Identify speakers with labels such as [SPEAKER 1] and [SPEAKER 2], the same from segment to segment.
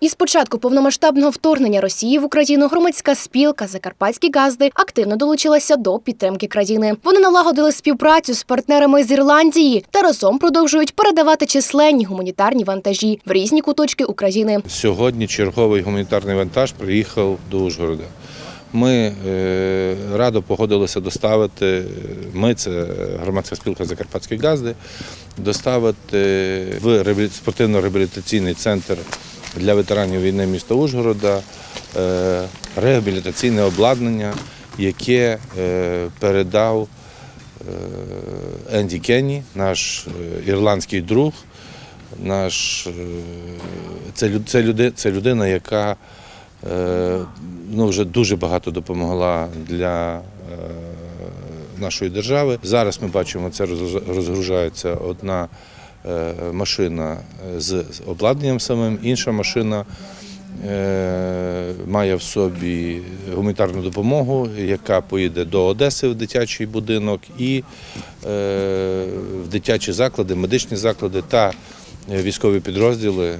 [SPEAKER 1] Із початку повномасштабного вторгнення Росії в Україну громадська спілка Закарпатські газди активно долучилася до підтримки країни. Вони налагодили співпрацю з партнерами з Ірландії та разом продовжують передавати численні гуманітарні вантажі в різні куточки України.
[SPEAKER 2] Сьогодні черговий гуманітарний вантаж приїхав до Ужгорода. Ми е, радо погодилися доставити, ми це громадська спілка Закарпатські газди, доставити в реабілі- спортивно-реабілітаційний центр для ветеранів війни міста Ужгорода е, реабілітаційне обладнання, яке е, передав е, Енді Кенні, наш ірландський друг, наш, це, це, люди, це людина, яка ну, вже дуже багато допомогла для нашої держави. Зараз ми бачимо, це розгружається одна машина з обладнанням самим, інша машина е, має в собі гуманітарну допомогу, яка поїде до Одеси в дитячий будинок і е, в дитячі заклади, медичні заклади та е, військові підрозділи е,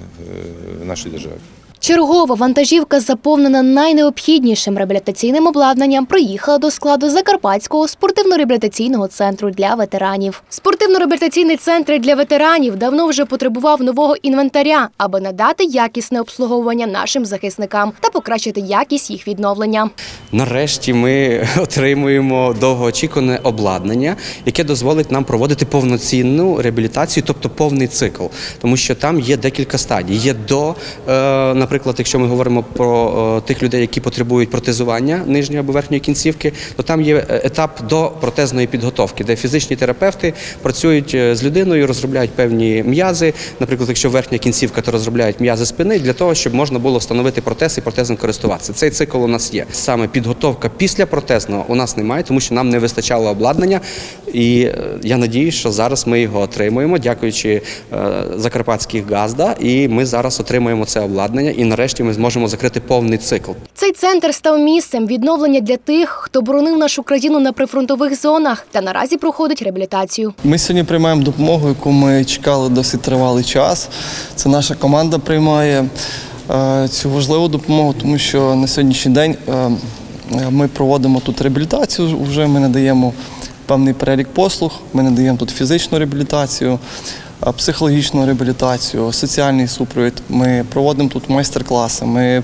[SPEAKER 2] в нашій державі.
[SPEAKER 1] Чергова вантажівка, заповнена найнеобхіднішим реабілітаційним обладнанням, приїхала до складу Закарпатського спортивно-реабілітаційного центру для ветеранів. Спортивно-реабілітаційний центр для ветеранів давно вже потребував нового інвентаря, аби надати якісне обслуговування нашим захисникам та покращити якість їх відновлення.
[SPEAKER 3] Нарешті ми отримуємо довгоочікуване обладнання, яке дозволить нам проводити повноцінну реабілітацію, тобто повний цикл. Тому що там є декілька стадій. Є до, е, наприклад, якщо ми говоримо про е, тих людей, які потребують протезування нижньої або верхньої кінцівки, то там є е, етап до протезної підготовки, де фізичні терапевти працюють е, з людиною, розробляють певні м'язи. Наприклад, якщо верхня кінцівка, то розробляють м'язи спини для того, щоб можна було встановити протез і протезом користуватися. Цей цикл у нас є. Саме підготовка після протезного у нас немає, тому що нам не вистачало обладнання. І я надію, що зараз ми його отримуємо, дякуючи закарпатських газда. І ми зараз отримуємо це обладнання, і нарешті ми зможемо закрити повний цикл.
[SPEAKER 1] Цей центр став місцем відновлення для тих, хто боронив нашу країну на прифронтових зонах та наразі проходить реабілітацію.
[SPEAKER 4] Ми сьогодні приймаємо допомогу, яку ми чекали досить тривалий час. Це наша команда приймає е, цю важливу допомогу, тому що на сьогоднішній день е, е, ми проводимо тут реабілітацію. Вже ми надаємо певний перелік послуг. Ми надаємо тут фізичну реабілітацію, психологічну реабілітацію, соціальний супровід. Ми проводимо тут майстер-класи. Ми е,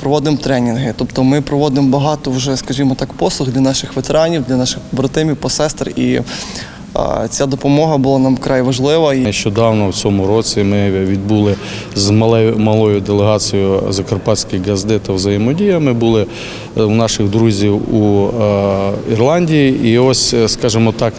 [SPEAKER 4] проводимо тренінги. Тобто ми проводимо багато вже, скажімо так, послуг для наших ветеранів, для наших братимів, посестер. І е, ця допомога була нам вкрай важлива.
[SPEAKER 5] Нещодавно в цьому році ми відбули з малею- малою делегацією Закарпатських газди та взаємодія. Ми були е, у наших друзів у е, Ірландії, і ось, е, скажімо так,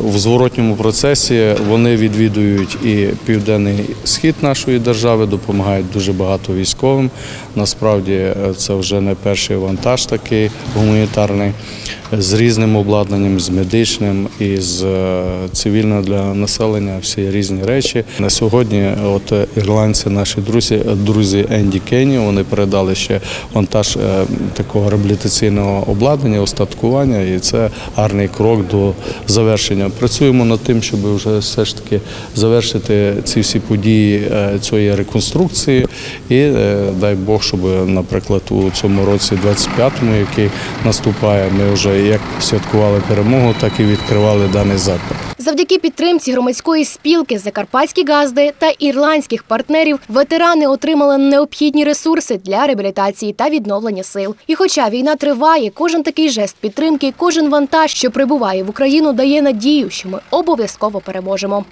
[SPEAKER 5] в зворотньому процесі вони відвідують і південний схід нашої держави, допомагають дуже багато військовим. Насправді е, це вже не перший вантаж такий гуманітарний з різним обладнанням, з медичним і з е, цивільним для населення. Всі різні речі. На сьогодні, от ірландці, наші друзі, друзі Енді Кенні, вони передали ще вантаж е, такого реабілітаційного обладнання, остаткування, і це гарний крок до завершення. Працюємо над тим, щоб вже все ж таки завершити ці всі події е, цієї реконструкції. І дай Бог, щоб, наприклад, у цьому році, 25-му, який наступає, ми вже як святкували перемогу, так і відкривали даний заклад.
[SPEAKER 1] Завдяки підтримці громадської спілки Закарпатські газди та ірландських партнерів ветерани отримали необхідні ресурси для реабілітації та відновлення сил. І хоча війна триває, кожен такий жест підтримки, кожен вантаж, що прибуває в Україну, дає надію, що ми обов'язково переможемо.